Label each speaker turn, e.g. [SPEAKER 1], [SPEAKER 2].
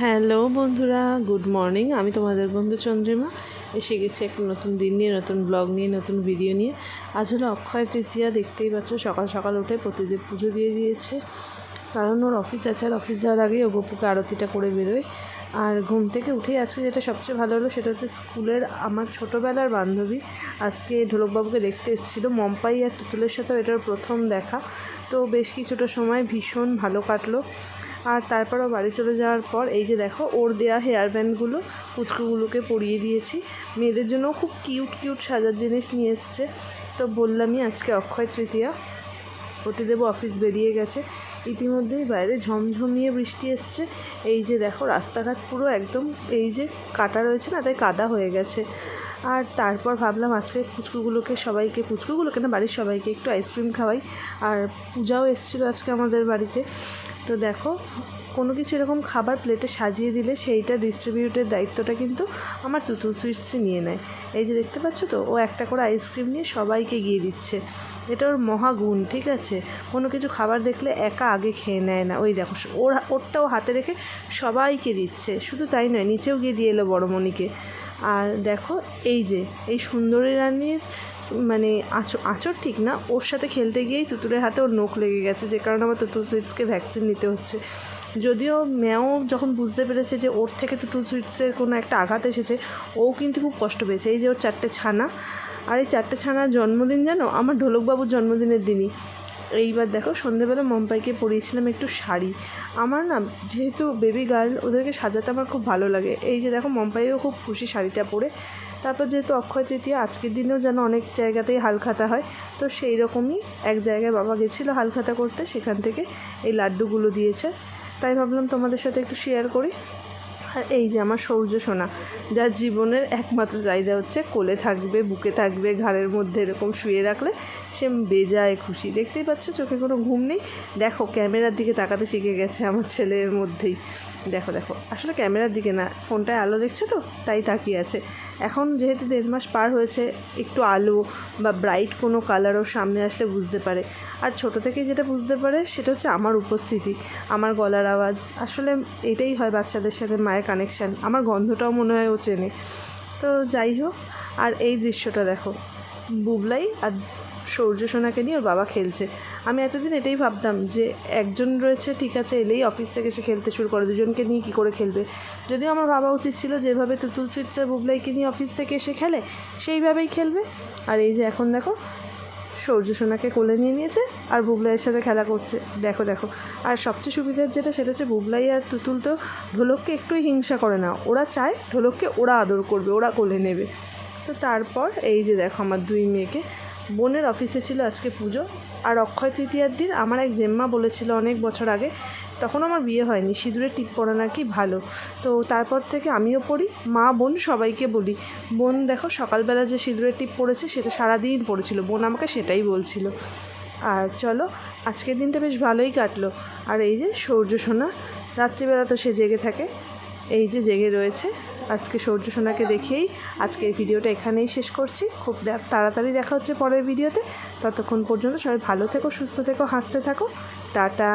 [SPEAKER 1] Hello বন্ধুরা, good morning. আমি তোমাদের বন্ধু চন্দ্রিমা। এসে গেছি একটা নতুন দিন নিয়ে, নতুন ব্লগ নিয়ে, নতুন ভিডিও নিয়ে। আজ হলো অক্ষয় তৃতীয়া, দেখতেই পাচ্ছ সকাল সকাল উঠে প্রতিদেব পুজো দিয়ে দিয়েছে। কারণ ওর অফিস আছে, আর অফিস যাওয়ার আগে ও গপুকে আরতিটা করে বেরোয়। আর ঘুম থেকে উঠেই আজকে যেটা সবচেয়ে ভালো হলো সেটা হচ্ছে স্কুলের আমার ছোটোবেলার বান্ধবী আজকে ঢোলকবাবুকে দেখতে এসেছিল। মম্পাই আর তুতুলের সাথেও এটার প্রথম দেখা। তো বেশ কিছুটা সময় ভীষণ ভালো কাটলো। আর তারপরও বাড়ি চলে যাওয়ার পর, এই যে দেখো, ওর দেয়া হেয়ার ব্যান্ডগুলো পুচকুগুলোকে পরিয়ে দিয়েছি। মেয়েদের জন্য খুব কিউট কিউট সাজার জিনিস নিয়ে এসছে। তো বললামই আজকে অক্ষয় তৃতীয়া। প্রতিদেব অফিস বেরিয়ে গেছে। ইতিমধ্যেই বাইরে ঝমঝমিয়ে বৃষ্টি এসছে। এই যে দেখো, রাস্তাঘাট পুরো একদম এই যে কাটা রয়েছে না, তাই কাদা হয়ে গেছে। আর তারপর ভাবলাম আজকে পুচকুগুলোকে সবাইকে, পুচকুগুলোকে না, বাড়ির সবাইকে একটু আইসক্রিম খাওয়াই। আর পূজাও এসেছিল আজকে আমাদের বাড়িতে। তো দেখো, কোনো কিছু এরকম খাবার প্লেটে সাজিয়ে দিলে সেইটা ডিস্ট্রিবিউটের দায়িত্বটা কিন্তু আমার তুতু সুইটসই নিয়ে নেয়। এই যে দেখতে পাচ্ছ তো, ও একটা করে আইসক্রিম নিয়ে সবাইকে গিয়ে দিচ্ছে। এটা ওর মহাগুণ ঠিক আছে? কোনো কিছু খাবার দেখলে একা আগে খেয়ে নেয় না। ওই দেখো, ওর ওরটাও হাতে রেখে সবাইকে দিচ্ছে। শুধু তাই নয়, নিচেও গিয়ে দিয়ে এলো বড়মণিকে। আর দেখো, এই যে, এই সুন্দরী রানীর মানে আঁচড় আঁচড় ঠিক না, ওর সাথে খেলতে গিয়েই তুতুরের হাতে ওর নখ লেগে গেছে, যে কারণে আমার তুতুল সুইটসকে ভ্যাকসিন নিতে হচ্ছে। যদিও ম্যাও যখন বুঝতে পেরেছে যে ওর থেকে তুতুল সুইটসের কোনো একটা আঘাত এসেছে, ও কিন্তু খুব কষ্ট পেয়েছে। এই যে ওর চারটে ছানা, আর এই চারটে ছানার জন্মদিন জানো? আমার ঢোলকবাবুর জন্মদিনের দিনই। এইবার দেখো, সন্ধেবেলা মম্পাইকে পরিয়েছিলাম একটু শাড়ি। আমার না, যেহেতু বেবি গার্ল ওদেরকে সাজাতে আমার খুব ভালো লাগে। এই যে দেখো মম্পাইও খুব খুশি শাড়িটা পরে। তারপর যেহেতু অক্ষয় তৃতীয়া, আজকের দিনেও যেন অনেক জায়গাতেই হালখাতা হয়, তো সেই রকমই এক জায়গায় বাবা গেছিল হালখাতা করতে, সেখান থেকে এই লাড্ডুগুলো দিয়েছে। তাই ভাবলাম তোমাদের সাথে একটু শেয়ার করি। আর এই যে আমার সৌর্য সোনা, যার জীবনের একমাত্র চাহিদা হচ্ছে কোলে থাকবে, বুকে থাকবে, ঘাড়ের মধ্যে এরকম শুয়ে রাখলে সে বেজায় খুশি। দেখতেই পাচ্ছ, চোখে কোনো ঘুম নেই। দেখো, ক্যামেরার দিকে তাকাতে শিখে গেছে আমার ছেলের মধ্যেই। দেখো দেখো। আসলে ক্যামেরার দিকে না, ফোনটায় আলো দেখছে তো? তাই তাকিয়ে আছে। এখন যেহেতু দেড় মাস পার হয়েছে, একটু আলো বা ব্রাইট কোনো কালারও সামনে আসলে বুঝতে পারে। আর ছোট থেকে যেটা বুঝতে পারে, সেটা হচ্ছে আমার উপস্থিতি, আমার গলার আওয়াজ। আসলে এটাই হয় বাচ্চাদের সাথে মায়ের কানেকশান আমার গন্ধটাও মনে হয় ও চেনে। তো যাই হোক, আর এই দৃশ্যটা দেখো। বুবলাই আর সৌর্য সোনাকে নিয়ে ওর বাবা খেলছে। আমি এতদিন এটাই ভাবতাম যে একজন রয়েছে, ঠিক আছে, এলেই অফিস থেকে সে খেলতে শুরু করে, দুজনকে নিয়ে কী করে খেলবে? যদিও আমার ভাবা উচিত ছিল যেভাবে তুতুল সুইটসের বুবলাইকে নিয়ে অফিস থেকে এসে খেলে, সেইভাবেই খেলবে। আর এই যে এখন দেখো, সৌর্য সোনাকে কোলে নিয়ে নিয়েছে আর বুবলাইয়ের সাথে খেলা করছে। দেখো দেখো। আর সবচেয়ে সুবিধার যেটা, সেটা হচ্ছে বুবলাই আর তুতুল তো ঢোলককে একটুই হিংসা করে না। ওরা চায় ঢোলককে ওরা আদর করবে, ওরা কোলে নেবে। তো তারপর এই যে দেখো আমার দুই মেয়েকে বোনের অফিসে ছিল আজকে পুজো, আর অক্ষয় তৃতীয়ার দিন আমার এক জেম্মা বলেছিল অনেক বছর আগে, তখন আমার বিয়ে হয়নি সিঁদুরে টিপ পরা নাকি ভালো। তো তারপর থেকে আমিও পড়ি, মা, বোন সবাইকে বলি, বোন দেখো সকালবেলা যে সিঁদুরের টিপ পড়েছে সেটা সারাদিন পড়েছিল, বোন আমাকে সেটাই বলছিল। আর চলো, আজকের দিনটা বেশ ভালোই কাটলো। আর এই যে সৌর্য সোনা, রাত্রিবেলা তো সে জেগে থাকে এই যে জেগে রয়েছে। আজকে সূর্য সোনাকে দেখেই আজকে এই ভিডিওটা এখানেই শেষ করছি। খুব তাড়াতাড়ি দেখা হচ্ছে পরের ভিডিওতে। ততক্ষণ পর্যন্ত সবাই ভালো থেকো, সুস্থ থেকো, হাসতে থাকো। টাটা।